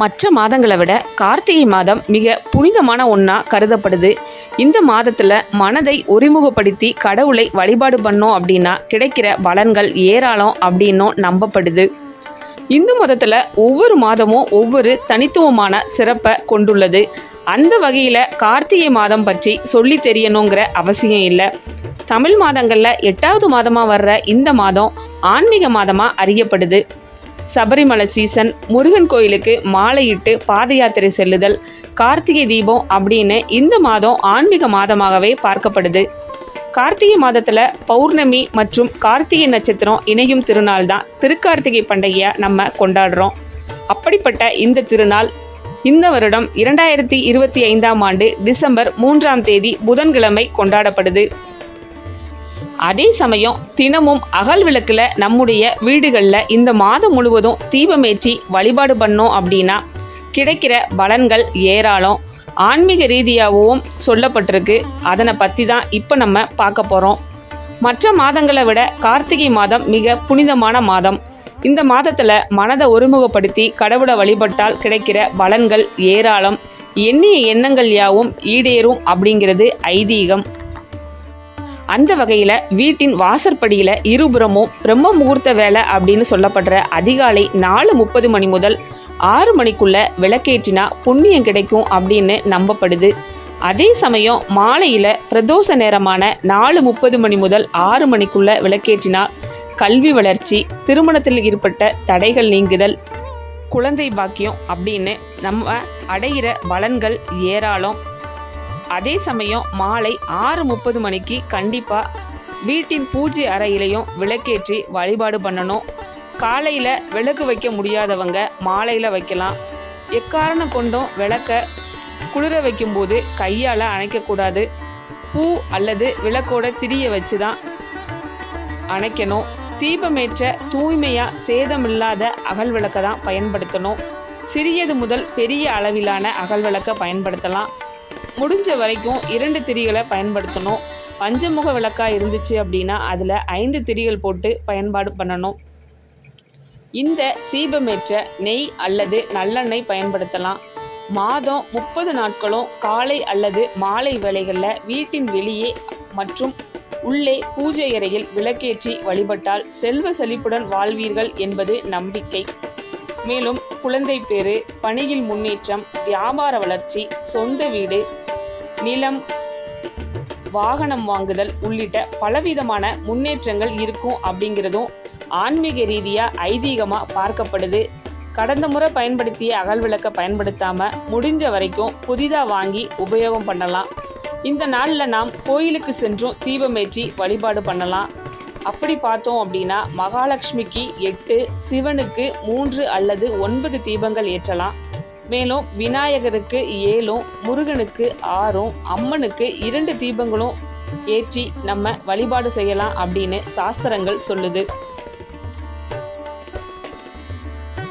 மற்ற மாதங்களை விட கார்த்திகை மாதம் மிக புனிதமான ஒன்றா கருதப்படுது. இந்த மாதத்தில் மனதை ஒருமுகப்படுத்தி கடவுளை வழிபாடு பண்ணோம் அப்படின்னா கிடைக்கிற பலன்கள் ஏராளம் அப்படின்னும் நம்பப்படுது. இந்து மதத்தில் ஒவ்வொரு மாதமும் ஒவ்வொரு தனித்துவமான சிறப்பை கொண்டுள்ளது. அந்த வகையில் கார்த்திகை மாதம் பற்றி சொல்லி தெரியணுங்கிற அவசியம் இல்லை. தமிழ் மாதங்களில் எட்டாவது மாதமாக வர்ற இந்த மாதம் ஆன்மீக மாதமாக அறியப்படுது. சபரிமலை சீசன் முருகன் கோயிலுக்கு மாலையிட்டு பாத யாத்திரை செல்லுதல் கார்த்திகை தீபம் அப்படின்னு இந்த மாதம் ஆன்மீக மாதமாகவே பார்க்கப்படுது. கார்த்திகை மாதத்துல பௌர்ணமி மற்றும் கார்த்திகை நட்சத்திரம் இணையும் திருநாள் தான் திருக்கார்த்திகை பண்டிகையை நம்ம கொண்டாடுறோம். அப்படிப்பட்ட இந்த திருநாள் இந்த வருடம் இரண்டாயிரத்தி இருபத்தி ஐந்தாம் ஆண்டு டிசம்பர் மூன்றாம் தேதி புதன்கிழமை கொண்டாடப்படுது. அதே சமயம் தினமும் அகல் விளக்கில் நம்முடைய வீடுகளில் இந்த மாதம் முழுவதும் தீபமேற்றி வழிபாடு பண்ணோம் அப்படின்னா கிடைக்கிற பலன்கள் ஏராளம். ஆன்மீக ரீதியாகவும் சொல்லப்பட்டிருக்கு. அதனை பற்றி தான் இப்போ நம்ம பார்க்க போகிறோம் மற்ற மாதங்களை விட கார்த்திகை மாதம் மிக புனிதமான மாதம். இந்த மாதத்தில் மனதை ஒருமுகப்படுத்தி கடவுளை வழிபட்டால் கிடைக்கிற பலன்கள் ஏராளம். எண்ணிய எண்ணங்கள் யாவும் ஈடேறும் அப்படிங்கிறது ஐதீகம். அந்த வகையில் வீட்டின் வாசற்படியில் இருபுறமும் பிரம்ம முகூர்த்த வேலை அப்படின்னு சொல்லப்படுற அதிகாலை நாலு முப்பது மணி முதல் ஆறு மணிக்குள்ள விளக்கேற்றினா புண்ணியம் கிடைக்கும் அப்படின்னு நம்பப்படுது. அதே சமயம் மாலையில் பிரதோஷ நேரமான நாலு முப்பது மணி முதல் ஆறு மணிக்குள்ள விளக்கேற்றினால் கல்வி வளர்ச்சி திருமணத்தில் ஏற்பட்ட தடைகள் நீங்குதல் குழந்தை பாக்கியம் அப்படின்னு நம்ம அடைகிற பலன்கள் ஏராளம். அதே சமயம் மாலை ஆறு முப்பது மணிக்கு கண்டிப்பாக வீட்டின் பூஜை அறையிலையும் விளக்கேற்றி வழிபாடு பண்ணணும். காலையில் விளக்கு வைக்க முடியாதவங்க மாலையில் வைக்கலாம். எக்காரணம் கொண்டும் விளக்க குளிர வைக்கும்போது கையால் அணைக்கக்கூடாது. பூ அல்லது விளக்கோட திரிய வச்சு தான் அணைக்கணும். தீபமேற்ற தூய்மையாக சேதமில்லாத அகல் விளக்கை தான் பயன்படுத்தணும். சிறியது முதல் பெரிய அளவிலான அகல் விளக்கை பயன்படுத்தலாம். முடிஞ்ச வரைக்கும் இரண்டு திரிகளை பயன்படுத்தணும். பஞ்சமுக விளக்கா இருந்துச்சு அப்படின்னா அதில் ஐந்து திரிகள் போட்டு பயன்பாடு பண்ணணும். இந்த தீபமேற்ற நெய் அல்லது நல்லெண்ணெய் பயன்படுத்தலாம். மாதம் முப்பது நாட்களும் காலை அல்லது மாலை வேளைகளில் வீட்டின் வெளியே மற்றும் உள்ளே பூஜை அறையில் விளக்கேற்றி வழிபட்டால் செல்வ செழிப்புடன் வாழ்வீர்கள் என்பது நம்பிக்கை. மேலும் குழந்தை பேறு பணியில் முன்னேற்றம் வியாபார வளர்ச்சி சொந்த வீடு நிலம் வாகனம் வாங்குதல் உள்ளிட்ட பலவிதமான முன்னேற்றங்கள் இருக்கும் அப்படிங்கிறதும் ஆன்மீக ரீதியாக ஐதீகமாக பார்க்கப்படுது. கடந்த முறை பயன்படுத்திய அகல் விளக்கை பயன்படுத்தாம முடிஞ்ச வரைக்கும் புதிதாக வாங்கி உபயோகம் பண்ணலாம். இந்த நாளில் நாம் கோயிலுக்கு சென்றும் தீபமேற்றி வழிபாடு பண்ணலாம். அப்படி பார்த்தோம் அப்படின்னா மகாலட்சுமிக்கு எட்டு சிவனுக்கு மூன்று அல்லது ஒன்பது தீபங்கள் ஏற்றலாம். மேலும் விநாயகருக்கு ஏழும் முருகனுக்கு ஆறும் அம்மனுக்கு இரண்டு தீபங்களும் ஏற்றி நம்ம வழிபாடு செய்யலாம் அப்படின்னு சாஸ்திரங்கள் சொல்லுது.